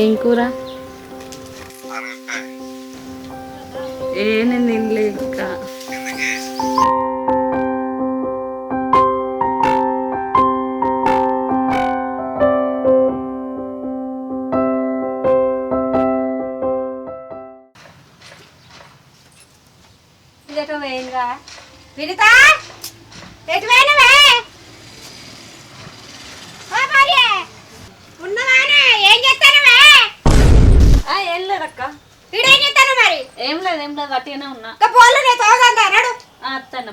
ఏం కూర? ఏ నేను తినలేదు ఇంకా.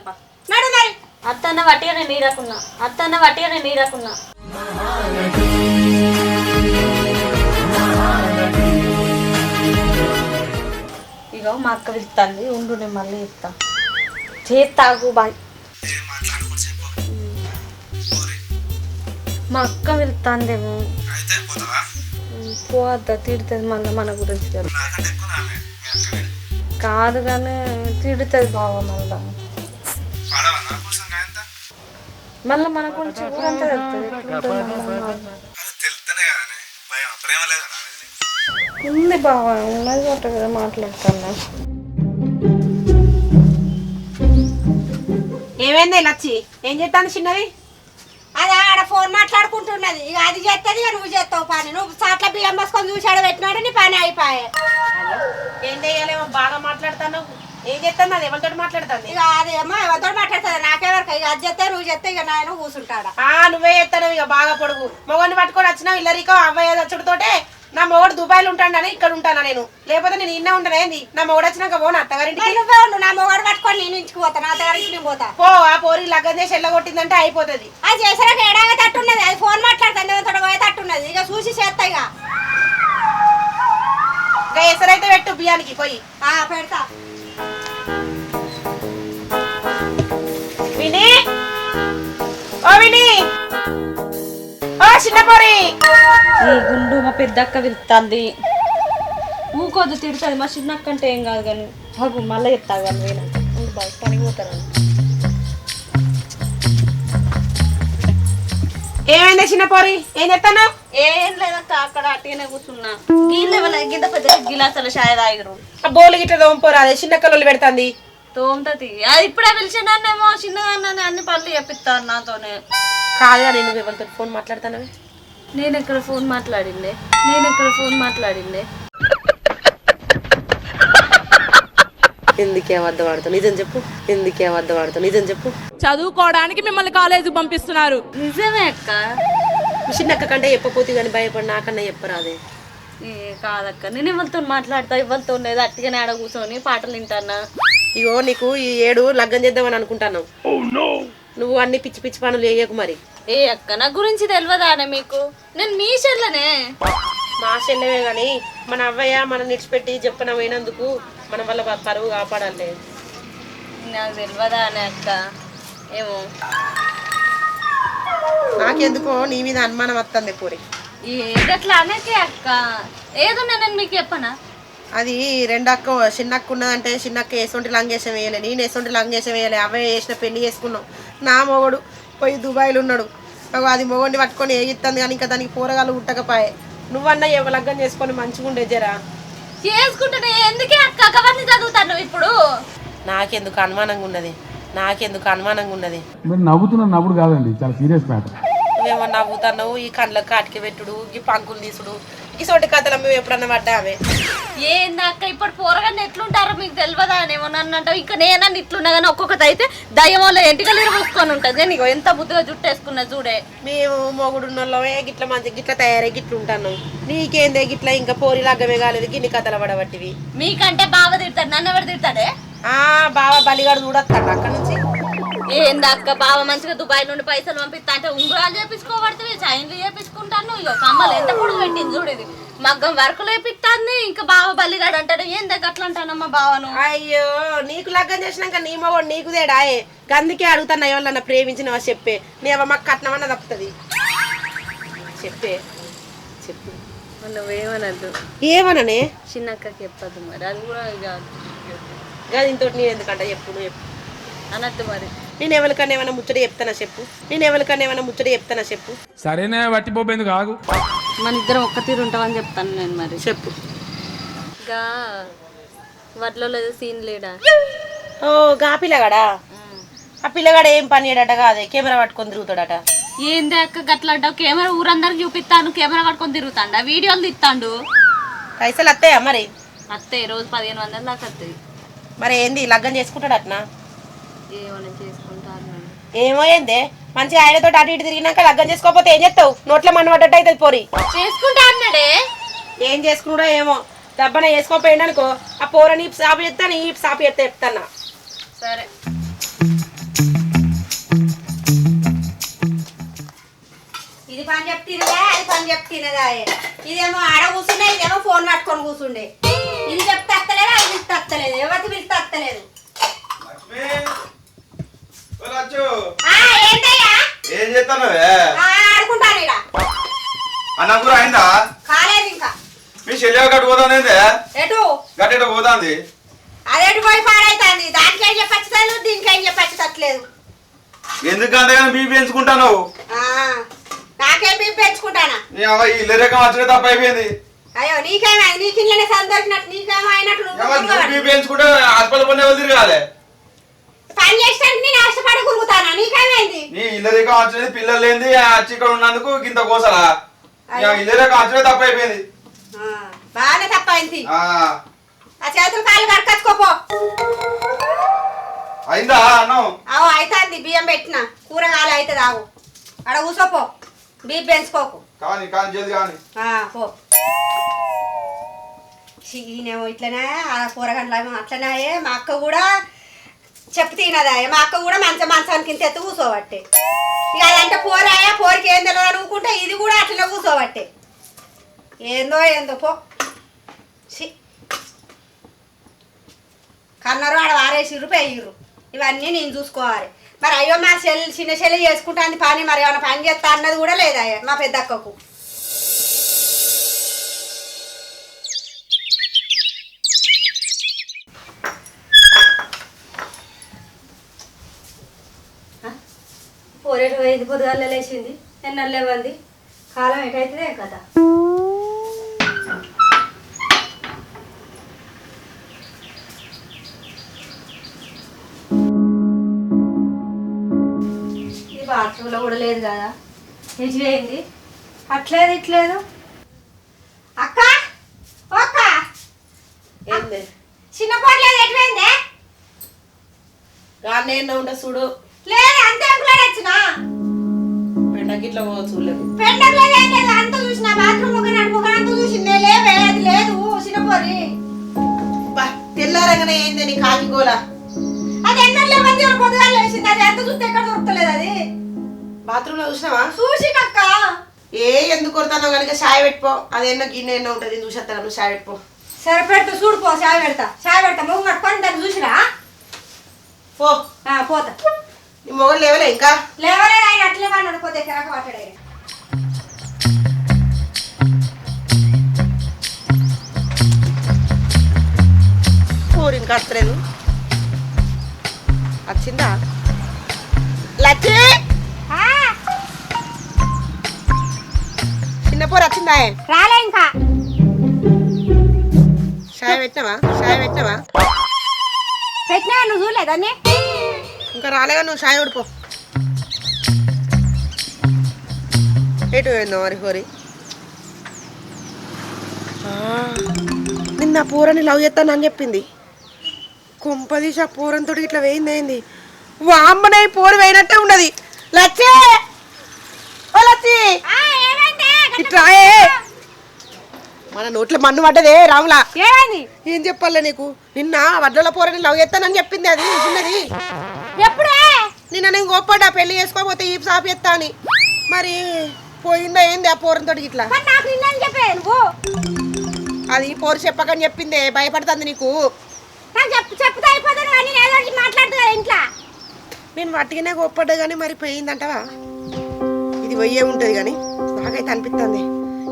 అత్తన్నప్ప నడు మరి. అత్తన్న వట్టిగానే నీరకున్నా అత్తన్న వట్టిగానే నీరకున్నా ఇగో మా అక్క పిలుస్తుంది ఉండు నేను మళ్ళీ ఇస్తా చేస్తాగు బాయ్. మా అక్క వెళ్తాందేమో పోద్దా తిడుతుంది మళ్ళీ మన గురించి తెలుసు కాదు కానీ తిడుతుంది బావ మళ్ళా. మళ్ళీ మన గురించి ఊరంతా తెలుస్తుంది ఉంది బావ ఉన్నది ఒకటి కదా మాట్లాడుతున్నా. ఏమైంది లచ్చి? ఏం చేస్తాను చిన్నది అది ఆడ ఫోన్ మాట్లాడుకుంటున్నది. ఇక అది చేస్తుంది ఇక నువ్వు చేస్తావు పని. నువ్వు సాట్ల బియ్యం పోసుకొని చూసాడు పెట్టినాడు నీ పని అయిపోయాయి ఏం చేయాలేమో బాగా మాట్లాడతాను ఏం చేస్తాను అది ఎవరితో మాట్లాడుతుంది? ఇక అదేమో ఎవరితో మాట్లాడుతుంది? నాకెవరికి ఇక అది చేస్తే నువ్వు చేస్తే ఇక నాయన కూర్చుంటాడా ఆ నువ్వే చేస్తాను ఇక బాగా పొడుగు. మొగని పట్టుకొని వచ్చినావు ఇల్లరికో అవ్వయ్య వచ్చుడుతోటే నా మొగడు దుబాయ్లో ఉంటాడని ఇక్కడ ఉంటానా నేను? లేకపోతే నేను ఇన్నే ఉంటాను ఏంది? నా మొగడు వచ్చినాక పోను అత్తగారింటికి? నువ్వే ఉండు నా మొగడు పట్టుకొని నేను ఇంటికి పోతా నా దగ్గరికి నేను పోతా. పో ఆ పోరి లగ్గం చేసి ఎల్లగొట్టిందంటే అయిపోతుంది. అది చేసాక ఏడాగా తట్టున్నది. అది ఫోన్ మాట్లాడుతుంది తోట పోయే తట్టున్నది. ఇక చూసి చేస్తా ఇక. ఎసరైతే పెట్టు బియ్యానికి పోయి. పెడతా. గుండు మా పెద్దక్క వెళ్తుంది. ఊకోదు తిడుతుంది. మా చిన్నక్క అంటే ఏం కాదు కానీ బాగు మళ్ళీ చెప్తా కానీ వేయనంత బాగా పనికి పోతారు ఏమైంది చిన్న పోరి ఏం చేస్తాను ఏం లేదక్క అక్కడ అట్టిగానే కూర్చున్నా. గీళ్ళ గింత పెద్ద గిలాసాల షాయ తాగిరు ఆ బోలు గిట్ల దోంపోరా అదే చిన్న కళ్ళు పెడుతుంది. తోముతుంది. అది ఇప్పుడే పిలిచినానేమో చిన్నదాన్ని అన్ని పనులు చెప్పిస్తాను నాతోనే. కాదుగా నేను ఎవరితో ఫోన్ మాట్లాడతానవి? నేను ఎక్కడ ఫోన్ మాట్లాడిండే నేను ఎక్కడ ఫోన్ మాట్లాడిండే ఎందుకే అబద్ధం ఆడుతావు? నిజం చెప్పు. ఎందుకే అబద్ధం ఆడుతావు? నిజం చెప్పు. చదువుకోవడానికి మిమ్మల్ని కాలేజీకి పంపిస్తున్నారు. నిజమే అక్క. చిన్నక్క కంటే చెప్పపోతే కానీ భయపడి నాకన్నా చెప్పరాదే. ఏ కాదక్క. నేను ఎవరితో మాట్లాడతా? ఎవరితో లేదు అట్టిగానే ఆడ కూర్చొని పాటలు వింటానా ఇగో నీకు ఈ ఏడు లగ్గం చేద్దామని అనుకుంటాను నువ్వు అన్ని పిచ్చి పిచ్చి పనులు చేయకు మరి. ఏ అక్క నా గురించి తెలియదానే మీకు? నేను మీ చెల్లనే. మా చెల్లెవే కానీ మన అవ్వయ్య మనం నిడిచిపెట్టి చెప్పన పోయినందుకు మన వల్ల ప- పరువు కాపాడాలి నాకు తెలియదానే అక్క. ఏమో. నాకెందుకో నీ మీద అనుమానం వస్తుంది పూరి. ఏదట్లా అనకే అక్క? ఏదో నేను మీకు చెప్పనా? అది రెండక్క చిన్నక్క ఉన్నదంటే చిన్నక్క ఎసొంటి లంగేసం వేయలే నేను ఎసొంటి లంగేసం వేయలే అవే వేసిన పెళ్ళి చేసుకున్నాం. నా మొగడు పోయి దుబాయ్లో ఉన్నాడు. అది మొగడిని పట్టుకొని ఏగిస్తుంది కానీ ఇంకా దానికి కూరగాయలు ఉట్టకపోయే నువ్వన్నా ఎవ లగ్గం చేసుకొని మంచిగా ఉండే జరా. చేసుకుంటున్నా ఎందుకే చదువుతాను ఇప్పుడు. నాకెందుకు అనుమానంగా ఉన్నది? నాకెందుకు అనుమానంగా ఉన్నది? మీరు నవ్వుతున్న నవ్వుడు కాదండి చాలా సీరియస్ మ్యాటర్ నువ్వేమో నవ్వుతున్నావు ఈ కళ్ళకు కాటికి పెట్టుడు ఈ పంకులు తీసుడు. ఈ సోటి కథలు మేము ఎప్పుడన్నా పడ్డామే? ఏంది అక్క ఇప్పుడు పోరగాన్ని ఎట్లుంటారో మీకు తెలియదా అనేమో నన్ను అంటావు? ఇంకా నేనన్నా ఇట్లున్నా కానీ ఒక్కొక్కటి అయితే దయ్యం వల్ల ఎంటికలు ఇరవూసుకొని ఉంటుంది. ఇగో ఎంత బుద్ధిగా జుట్టేసుకున్నా చూడే. మేము మొగుడున్నోళ్ళమే గిట్ల మంచి గిట్ల తయారై గిట్ల ఉంటాను నీకేందే గిట్ల ఇంకా పోరి లగ్గమే కాలేదు గిన్ని కథలు పడబట్టివి. మీకంటే బావ తిడతాడు నన్ను ఎవరు తిడతాడే? ఆ బావ బలిగాడు చూడొస్తాడు అక్కడ నుంచి. ఏంది అక్క బావ మంచిగా దుబాయ్ నుండి పైసలు పంపిస్తా అంటే ఉంగరాలు చేపించుకోబడుతుంది చైన్లు చేపించుకుంటాను. ఇక కమ్మలు ఎంత పొడుగు పెట్టింది చూడు ఇది. మగ్గం వర్కులు వేపిస్తాంది ఇంకా బావ బల్లిగాడు అంటాడు ఏంది అట్లా అంటానమ్మా బావను? అయ్యో నీకు లగ్గం చేసినాక నీ మొగడు నీకు తేడాయే గందుకే అడుగుతున్నా ఎవరన్నా ప్రేమించినవా చెప్పే. నీ అవ్వ మాకు కట్నమన్నా తప్పుతుంది. చెప్పే చెప్పు. నువ్వేమనద్దు ఏమననే? చిన్నక్కకి చెప్పద్దు మరి అది కూడా ఇక గది ఇంతోటి నేను ఎందుకంట? చెప్పు నువ్వు చెప్పు. అనద్దు మరి. నేను ఎవరికన్నా ఏమైనా ముచ్చట చెప్తానా చెప్పు? నేను ఎవరికన్నా ఏమైనా ముచ్చట చెప్తానా చెప్పు? సరేనే వట్టిపోబేందుకు ఆగు. మన ఇద్దరం ఒక్క తీరు ఉంటామని చెప్తాను నేను మరి. చెప్పు. ఇంకా వడ్లో లేదు సీన్ లేడా? ఓ గా పిల్లగాడా? ఆ పిల్లగాడు ఏం పని చేయడట కాదే? కెమెరా పట్టుకొని తిరుగుతాడట. ఏంది అక్క గట్ల అంటావు? కెమెరా ఊరందరికి చూపిస్తాను కెమెరా పట్టుకొని తిరుగుతాండా? వీడియోలు తీస్తాండు. పైసలు వస్తాయా మరి? అత్తే రోజు పదిహేను వందల దాకా వస్తాయి మరి ఏంది లగ్గం చేసుకుంటాడటనా? ఏమైనా. ఏమో ఏందే మంచిగా ఆయనతో అటు ఇటు తిరిగినాక లగ్గం చేసుకోకపోతే ఏం చేస్తావు? నోట్లో మన పడ్డట్టు అవుతుంది పోరి. చేసుకుంటా అన్నాడే? ఏం చేసుకున్నాడో ఏమో. దబ్బన వేసుకోపోయిండు అనుకో. ఆ పోరని సాపు చెప్తాను ఈ సాపు చెప్తే చెప్తానా సరే. ఇది పని చెప్తినదా అది పని చెప్తినదా ఇదేమో ఆడ కూర్చుండే ఇదేమో ఫోన్ పట్టుకొని కూర్చుండే ఇది చెప్తే అత్తలేదు అది పిలిస్తే అత్తలేదు. ఎవరికి పిలిస్తే అత్తలేదు. ఏంటయ్యా? ఏం చేస్తానవే ఆ, ఆడుకుంటాను ఇడ. అన్న కూర అయిందా? కాలేదు ఇంకా. మీ చెల్లె గట్టు పోతానేదే ఎటు? గట్టి పోతాంది? అదేటు పోయి పాడైతుంది? దానికి ఏం చెప్పచ్చలేదు దీనికి ఏం చెప్పచ్చట్లేదు ఎందుకు అంతగానో బీపీ పెంచుకుంటాను నాకేం బీపీ పెంచుకుంటానా ఇల్లు రేఖ వచ్చే తప్ప అయిపోయింది. అయ్యో నీకేమైంది నీకు ఇళ్ళనే సరి దొరికినట్టు నీకేమో అయినట్టు నువ్వు ఏమో నువ్వు తిరగవాలి. బీపీ పెంచుకుంటే హాస్పిటల్ పని ఎవరు తిరగాలి? పని చేసడానికి నేను ఆశపడి కురుగుతానా నీకేమైంది? నీ ఇల్లు రేఖ వచ్చినది పిల్లలు లేనిది వచ్చి ఇక్కడ ఉన్నందుకు గింత కోసలా? నీ ఆ ఇల్లు రేఖ వచ్చే తప్ప అయిపోయింది బాగానే తప్పైంది. ఆ, ఆ చేతులు కాళ్ళు కడకచ్చుకోపో అయిందా అన్నం? అవు అవుతుంది బియ్యం పెట్టిన. కూరగాయలు అవుతుంది ఆవు ఆడ కూసోపో బియ్యం పెంచుకోకు. కానీ కానీ చేతి కానీ. ఆ, పో. ఛీ, ఈయనేమో ఇట్లనే ఆ కూరగాయలు అట్లనే మా అక్క కూడా చెప్పు తినదా మా అక్క కూడా మంచ మంచానికి ఇంత ఎత్తు కూర్చోబట్టే ఇక అదంటే పోరాయా? పోరికి ఏం తెలియదు అనుకుంటే ఇది కూడా అట్లనే కూర్చోబట్టే ఏందో ఏందో పో. కన్నరు కన్నారు ఆడ వారేసిర్రు పెయ్యిర్రు ఇవన్నీ నేను చూసుకోవాలి. మరి అయ్యో మా చెల్లి చిన్న చెల్లి చేసుకుంటాంది పని మరి ఏమైనా పని చేస్తా అన్నది కూడా లేదా మా పెద్దక్కకు. పోరేటు పోయింది పొద్దుగాల లేచింది. ఎన్నర్ లేవంది? కాలం ఎటైతుందే కదా ఈ బాత్రూంలో కూడా లేదు కదా. పోయింది అట్లేదు ఇట్లేదు. అక్క! ఓ అక్క! ఏంది? చిన్న పోట్లేదు ఎటు పోయిందే? గానే ఉండ చూడు. పో చూడలేదు లేదు ఏం లేదు అంత చూసిన? బాత్రూమ్ ఒక నడుపు ఒక అంత చూసిందే లేవే అది లేదు చిన్నపోరి. బా తెల్లారగానే ఏంది నీ కాకి గోల? అది పొద్దుగా లేచింది? అది ఎంత చూస్తే ఎక్కడ దొరుకుతలేదు అది? బాత్రూంలో చూసినావా? చూసినక్క. ఏ ఎందుకు కొడతానో కనుక చాయ్ పెట్టుకో. అదేన్నో గిన్నె ఎన్నో ఉంటుంది చూసేస్తాను నువ్వు చాయ్ పెట్టుకో. సరే పెట్టు చూడు పో చాయ్ పెడతా. చాయ్ పెడతా మొగ్గు కట్టుకొని దాన్ని చూసిరా పో. ఆ, పోతా. నీ మొగలు లేవలే ఇంకా? లేవలేదు ఆయన అట్లే వాడినాడు కొద్దిగా కిరాక పట్టాడు ఆయన. ఇంకా వస్తలేదు. వచ్చిందా? లచ్చి చిన్న పూరి వచ్చిందా? రాలే ఇంకా. చాయ్ పెట్టినావా? చాయ్ పెట్టినావా? పెట్టినా నువ్వు చూడలేదాన్ని ఇంకా రాలేగా నువ్వు? చాయ్ ఉడిపో ఎటు పోయిందో మరి హోరి? నిన్న పూరని లవ్ చేస్తానని చెప్పింది. కుంపదీసి ఆ పూరంతో ఇట్లా వేయింది ఏంది? వామ్మనే పూరి వేయినట్టే ఉండదు. లచ్చే! ఓ లచ్చి! ఇట్లా. మన నోట్లో మన్ను పడ్డదే రాములా ఏం చెప్పాలే నీకు? నిన్న వడ్ల పోరని లవ్ చేస్తానని చెప్పింది అది చిన్నది నిన్న నేను గొప్పడా పెళ్ళి చేసుకోకపోతే ఈ సాపు ఎత్తా అని మరి పోయిందా ఏంది ఆ పోరంతో ఇట్లా అది పోరు చెప్పకని చెప్పిందే భయపడుతుంది నీకు. నేను వాటికినే గొప్పడ్డా కానీ మరి పోయిందంటవా? ఇది పోయే ఉంటుంది కానీ నాకైతే అనిపిస్తుంది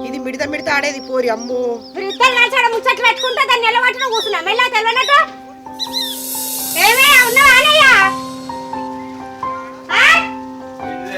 ఇది మిడత మిడత ఆడేది పోరి అమ్మో. ముచ్చట్లు పెట్టుకుంటే దాన్ని నిలబట్టిన కూర్చున్నా. మెల్ల తెలియనట్టు ఏమే ఉన్నావా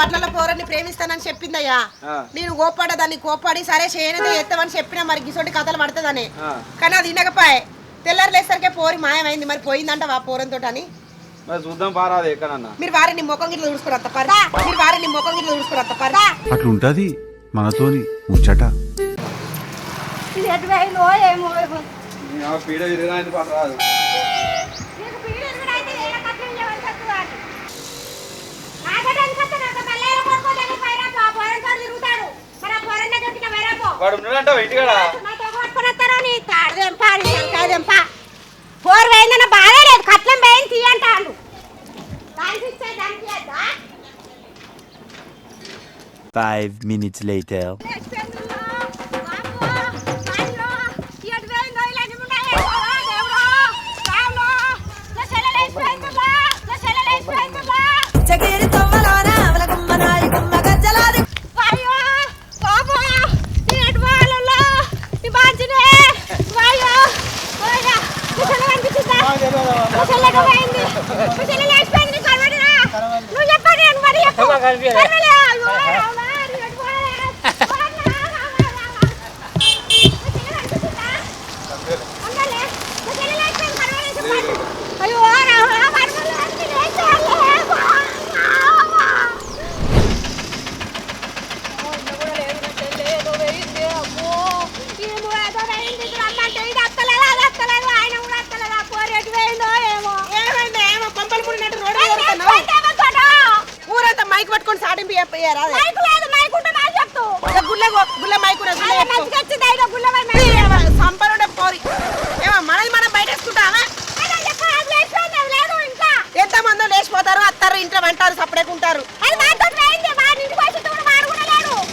వడ్లలో పోరని ప్రేమిస్తానని చెప్పిందయ్యా. ఆ. నేను కోపాడ దాన్ని కోపాడి సరే చేయనదే ఎత్తమని చెప్పినా మరి గిసోటి కథలు పడుతుందని. ఆ. కానీ అది వినకపోయే. తెల్లారు లేసరికే పోరి మాయమైంది. మరి పోయిందంట వా పోరంతో అని. మరి చూద్దాం పారాదు ఎక్కడన్నా. మీరు వారిని ముఖం గిట్ల చూసుకురంత పర్దా మీరు వారిని ముఖం గిట్ల చూసుకురంత పర్దా అట్లుంటది మనతోని ముచ్చట. ఆ పీడ పారాదు నీకు పీడ ఎదురైతే ఏడ కట్నం చేయమని చెప్తున్నాడు. నాకంటే ఎందుకంటే నాకు మల్లయ్య కొడుకోలేని పైరాపో, ఆ పోరంతో తిరుగుతాడు. మరి ఆ పోరన్న దొరికిన వైరాపో. వాడు ఉన్నాడంట ఇంటికాడ నాతో కొట్టుకొని వస్తారో నీ తాడుదెంపా, నీ తలకాయదెంపా. పోరు వేయిందన్న బాధే లేదు కట్నం వేయింది తీ అంటాడు దానికి ఇచ్చే దానికి ఇయ్యద్దా? Five minutes later. లేచిపోయిందిలో, వామ్మో, వామ్మో, ఎటు వేయిందో ఇలా నిమ్మున్నాయే, ఓ దేవుడో, రాములో, నా చెల్లెలు లేచిపోయిందిలో, నా చెల్లెలు లేచిపోయిందిలో. వాయ్యో, బాబో, నీ ఎటు పోవాలల్లో, నీ బాధ్యనే, వాయ్యో, వాయ్యా, నీ చెల్లెలు కనిపించిందా? నీ చెల్లెలు ఎటు పోయింది? నీ చెల్లెలు లేచిపోయింది, నీకు కనబడదా? నువ్వు చెప్పండి, నేను మరి చెప్పు. కనబడలే, అయ్యో, రాములా, నీ ఎటు పోవాలే? వామ్మో, రాములా, రాములా. నీ చెల్లెలు కనిపించిందా? ఉండాలే, నీ చెల్లెలు లేచిపోయింది, కనబడలేదు, చెప్పండి. అయ్యో, రాములా, కనబడలేదు, నీ లేచిపోయాలే, వామ్మో. ఏమైంది ఏమో పంపలు ముడినట్టు రోడ్డు కొడుతున్నావు ఊరంతా మైక్ పట్టుకొని సాటింపు చెప్పయ్యారా గుల్ల గుల్ల మైకు సంపలుండే పోరి ఏమో మనది మనం బయట వేసుకుంటామా ఎంత మందో లేచిపోతారు అత్తారు ఇంట్లో అంటారు సపడేకుంటారు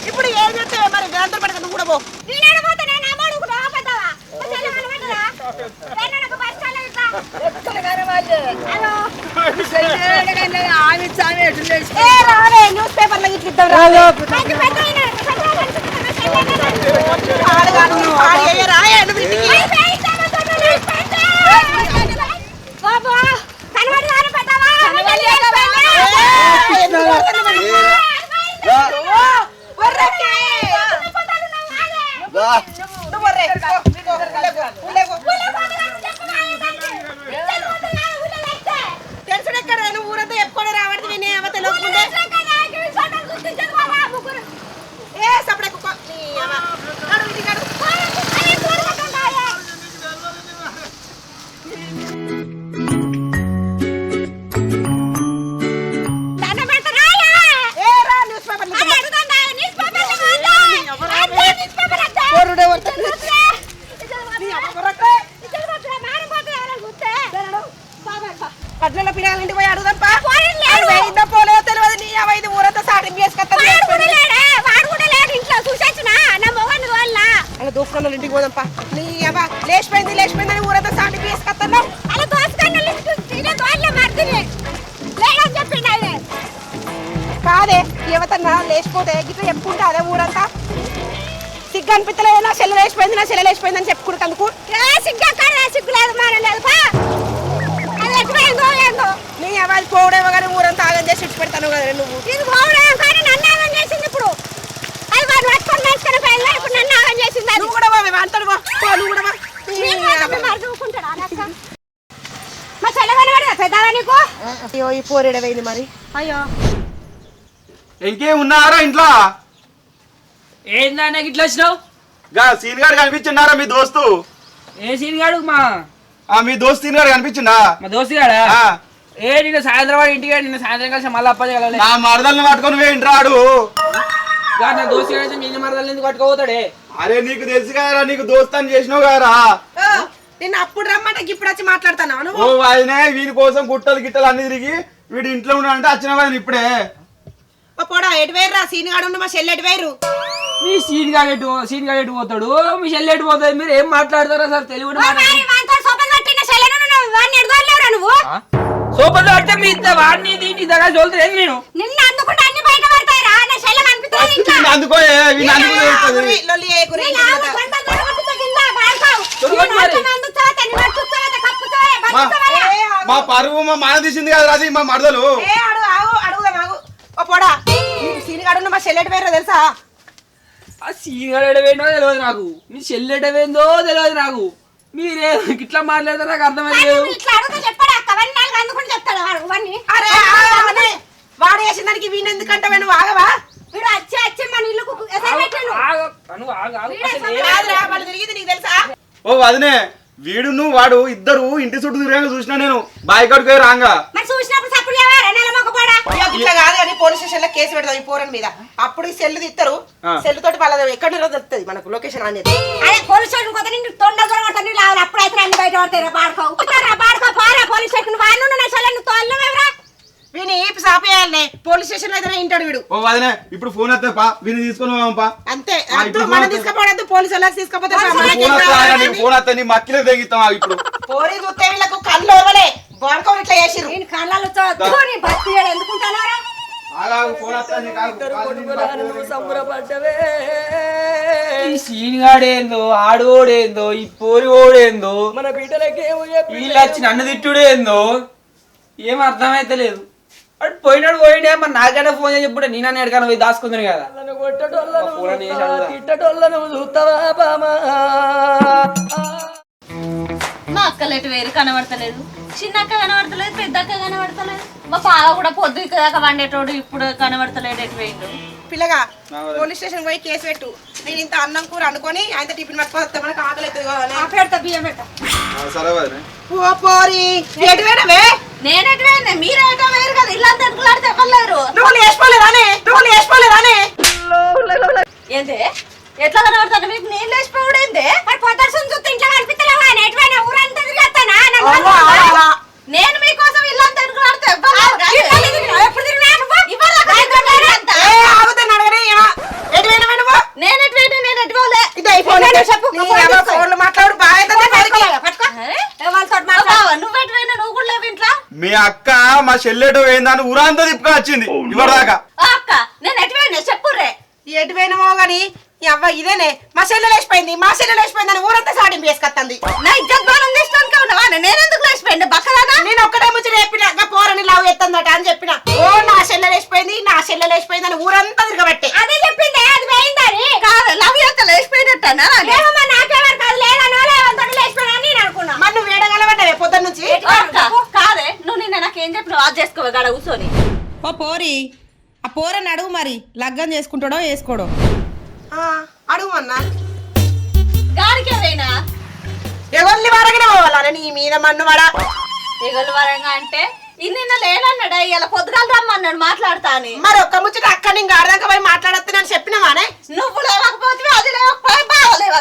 ఇప్పుడు ఏం చేస్తావే మరి దాంతో పడక నువ్వు కూడా పో న్యూస్ పేపర్లో ఇట్లిద్దాం బాబా కనబడి దోసుకొని ఇంటికి పోదాంపా. నీ అవ్వ లేచిపోయింది లేచిపోయింది అని ఊరంతా సాటింపు చేసుకొస్తాను కాదే యువతన్నా లేచిపోతే గిట్ల చెప్పుకుంటా అదే ఊరంతా సిగ్గు అనిపించలేదు నా చెల్లె లేచిపోయింది నా చెల్లె లేచిపోయింది అని చెప్పుకుంటందుకు నీ అవ్వాలి పోవడేమో కానీ ఊరంతా ఆగం చేసి ఇచ్చి పెడతాను కదా నువ్వు. ఇది పోవడం కానీ నన్ను ఆగం చేసింది ఇప్పుడు. నువ్వు కూడా అంటాడు కూడా. మరి అయ్యో ఈ పోరేడవైంది మరి. అయ్యో. ఇంకేం ఉన్నారా ఇంట్లో? ఏందన్నా ఇట్లా వచ్చినావు? గా సీన్ గారు కనిపించున్నారా మీ దోస్తు? ఏ సీన్ గాడు మా? ఆ మీ దోస్తు సీన్ గారు కనిపించిందా? మా దోస్తు గాడా? ఆ, ఏ నిన్న సాయంత్రం వాడు ఇంటికి నిన్న సాయంత్రం కలిసి మళ్ళీ అప్పది కలవలే నా మరదల్ని పట్టుకొని వేయండిరాడు గా నా దోస్తు గాడు అయితే మీ మరదలు ఎందుకు పట్టుకోపోతాడే అరే నీకు తెలుసు కదరా నీకు దోస్తని చేసినావు కదరా ఓ, నిన్ను అప్పుడు రమ్మంటే ఇప్పుడు వచ్చి మాట్లాడుతున్నావు ఓ నువ్వు వీని కోసం గుట్టలు గిట్టలు అన్ని తిరిగి వీడు ఇంట్లో ఉన్నాడంటే వచ్చిన కదా ఇప్పుడే? ఓ పోడా ఎటు వేయరు రా సీన్ గాడు ఉండి మా చెల్లి ఎటు వేయరు మీ సీన్ గాడు ఎటు సీన్ గాడు ఎటు పోతాడు? మీ చెల్లి ఎటు పోతుంది? మీరు ఏం మాట్లాడతారా సార్ తెలుగు నువ్వు? సూపర్ అంటే మీ ఇద్ద వాడిని దీన్ని దగ్గర చదువుతుంది నేను నిన్ను అందుకుంటే అన్ని బయట పడతాయి రా నా శైలం అనిపిస్తుంది ఇంకా వీళ్ళు అందుకో మా పరువు మా మాన తీసింది కదా రాజీ మా మరదలు. పోడా. మా చెల్లెటి పేరు తెలుసా? ఆ తెలియదు నాకు. మీ చెల్లి ఎడవేందో తెలియదు నాకు. మీరే ఇట్లా మాట్లాడతారు నాకు అర్థమైతే లేదు నువ్వు ఇట్లా అడుగుతా చెప్పాడు అక్క అవన్నీ నాలుగు అందుకుని చెప్తాడు వాడు ఇవన్నీ అరే ఆగమని. వాడు చేసిన దానికి వీణ్ ఎందుకంటే నువ్వు ఆగవా వీడు వచ్చి వచ్చి మన ఇల్లుకు ఎసరు పెట్టిండు. ఆగు, అను, ఆగు, ఆగు. అసలు ఏం- కాదురా వాళ్ళు తిరిగింది నీకు తెలుసా ఓ వదినే వీడును వాడు ఇద్దరు ఇంటి చుట్టూ తిరిగాక చూసినా నేను. బాయ్ కడుకు రాంగా. ఇట్లా కాదు కానీ పోలీస్ స్టేషన్లో కేసు పెడతాం ఈ పోరన్ మీద. అప్పుడు ఈ సెల్ తీస్తారు. సెల్ తోటి వాళ్ళ ఎక్కడ తెలుస్తుంది మనకు లొకేషన్ అనేది. అదే పోలీస్ స్టేషన్ పోతే నిన్ను తొండ దొరకట నీళ్ళు ఆవులు అప్పుడైతే అన్ని బయట పడతాయి పోరా పోలీస్ స్టేషన్. వాళ్ళు నా చెల్లెని తోలవేవరా వీని సాపేయాలనే పోలీస్ స్టేషన్లో అయితే ఇంటాడు వీడు. ఓ వదినే ఇప్పుడు ఫోన్ వస్తే పా? వీని తీసుకొని పా అంతే ఇప్పుడు మనం తీసుకుపోవద్దు పోలీసు వాళ్ళకి తీసుకపోతే ఫోన్ వస్తా నీ ఫోన్ వస్తే నీ మక్కిలే తెగిస్తాం ఇప్పుడు. పోలీసు చూస్తే వీళ్ళకు కళ్ళు ఓర్వలే బాడుకోని ఇట్లా చేసిర్రు. నేను కళ్ళలో నీ సంబరపడ్డవే ఈ సీన్ గాడేందో ఆడోడేందో ఈ పోరి ఓడేందో మన బిడ్డలకి వీళ్ళు వచ్చి నన్ను తిట్టుడేందో ఏం అర్థమైతే లేదు అటు పోయినాడు పోయిడే మరి నాకైనా ఫోన్ చేసి చెప్పుడే నేను ఎడకాన పోయి దాచుకుందని కదా. మా అని అక్కలు ఎటు వేరు కనబడతలేదు. చిన్న అక్క కనబడతలేదు పెద్ద అక్క కనబడతలేదు. మా పావ కూడా పొద్దు దాకా వండేటోడు ఇప్పుడు కనబడతలేడు ఎటు వేయండు పిల్లగా పోలీస్ స్టేషన్ పోయి కేసు పెట్టు. నేను ఇంత అన్నం కూర అనుకొని ఆయన టిఫిన్ పట్టుకొని మనకు ఆకలి అవుతుంది కదా అని. పెడతా బియ్యం పెడతా సరే పోరి. ఎటు పోయినవే నేను ఎటు వేయండి మీరు ఎటో వేరు కదా ఇల్లంతా ఎనుకలాడితే ఎవ్వలేరు నువ్వు లేచిపోలేదానే? నువ్వు లేచిపోలేదానే? ఏంది? ఎట్లా కనబడతాను మీకు నేను లేచిపోవడం ఏంది? మరి పొద్దున చూస్తే ఇంట్లో కనిపిస్తలేవా ఎటువైనా ఊరంతా తిరిగేస్తానా. నేను మీకోసం ఇల్లంతా ఎనుకలాడితే ఎవ్వలేరు ఎప్పుడు తిరిగినా నేను ఎటు వేయండి నేను ఎటు పోలే ఇదే ఎటు చెప్పు. ఫోన్లు మాట్లాడు బాగా పట్టుకో, పట్టుకో. అరే, ఏ వాళ్ళతో ఓ మాట్లాడు. బావ, నువ్వు ఎటు పోయినా నువ్వు కూడా లేవు ఇంట్లో మీ అక్క మా చెల్లెటో ఏందని ఊరంతా తిప్పుకొని వచ్చింది ఇవ్వదాకా ఓ అక్క నేను ఎటు పోయినా చెప్పుర్రే ఎటు పోయినవో గాని అవ్వ ఇదేనే. మా చెల్లెలు లేచిపోయింది మా చెల్లెలు లేచిపోయింది అని ఊరంతా సాటింపు వేసుకొస్తుంది నా ఇజ్జత్ బాణం తీసుకోనికి ఉన్నావా నేను ఎందుకు లేచిపోయింది? బక్కదానా? నేను ఒక్కటే ముచ్చట చెప్పిన. పోరని లావు ఎత్తందట అని చెప్పిన. ఓ నా చెల్లెలు లేచిపోయింది నా చెల్లెలు లేచిపోయింది అని ఊరంతా తిరగబట్టే. అదే చెప్పింది అది పోయిందని కాదు లవ్ యొక్క లేచిపోయినట్టనా ఏమమ్మా నాకెవరు కాదు లేదనో లేవంతో లేచిపోయినా నేను అనుకున్నా. మరి నువ్వు వేడగలబడ్డావే పొద్దున్న నుంచి? కాదే నువ్వు నిన్న నాకేం చెప్పినావు అది చేసుకోవే గడ కూర్చొని. ఓ పోరి ఆ పోరని అడుగు మరి. లగ్గం చేసుకుంటాడో వేసుకోడో? ఆ, అడుగు అన్న. గాడికి పోయినా ఎవరిని వరగిన పోవాలా? నీ మీద మన్ను వడ? ఎగలు వరంగా అంటే ఇది నిన్న లేనన్నాడా ఇలా పొద్దుగాలు రమ్మన్నాడు మాట్లాడతా అని మరి ఒక్క ముచ్చట అక్క నేను ఆడదాకా పోయి మాట్లాడత్తే నేను చెప్పినవానే నువ్వు లేవకపోతే అది లేవకపోయి బాగలేవు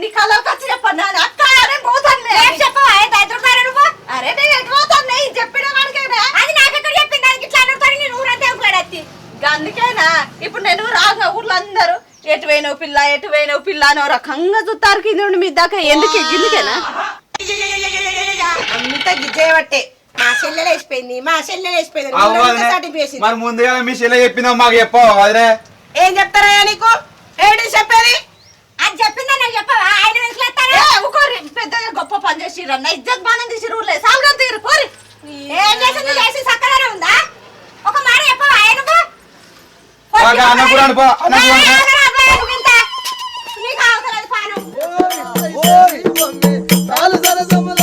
నీ కళ్ళకి వచ్చి చెప్పన్నా అక్క నేను పోతాను ఏం చెప్పవా? దరిద్రుడారా నువ్వు? అరే నేను ఎటు పోతాను చెప్పిన వాడికేనా? అది నాకెక్కడ చెప్పింది? దానికి ఇట్లా అనుకుంటాను నేను ఊరంతా అందుకేనా? ఇప్పుడు నేను రాగా ఊర్లో అందరూ ఎటు పోయినావు పిల్ల ఎటు పోయినావు పిల్ల అని రకంగా చూస్తారు కింద నుండి మీ దాకా. ఎందుకు? గిందుకేనా అంత గిజ్జేయబట్టే. మా చెల్లెలు వేసిపోయింది మా చెల్లెలు వేసిపోయింది. మరి ముందుగా మీ చెల్లె చెప్పిందా మాకు చెప్పావు అదే ఏం చెప్తారా నీకు? ఏంటి చెప్పేది? అది చెప్పిందా? నాకు చెప్పవా? ఆయన ఊకోరి పెద్ద గొప్ప పని చేసిర్రు అన్న. ఇజ్జత్ బాణం తీసి ఊర్లే సాల్గా తీరు. పోరి. ఏం చేసింది? చేసి సక్కగానే ఉందా? ఒక మాట చెప్పవా ఆయన బాగా అన్నకూడను పో చాలు సరసముల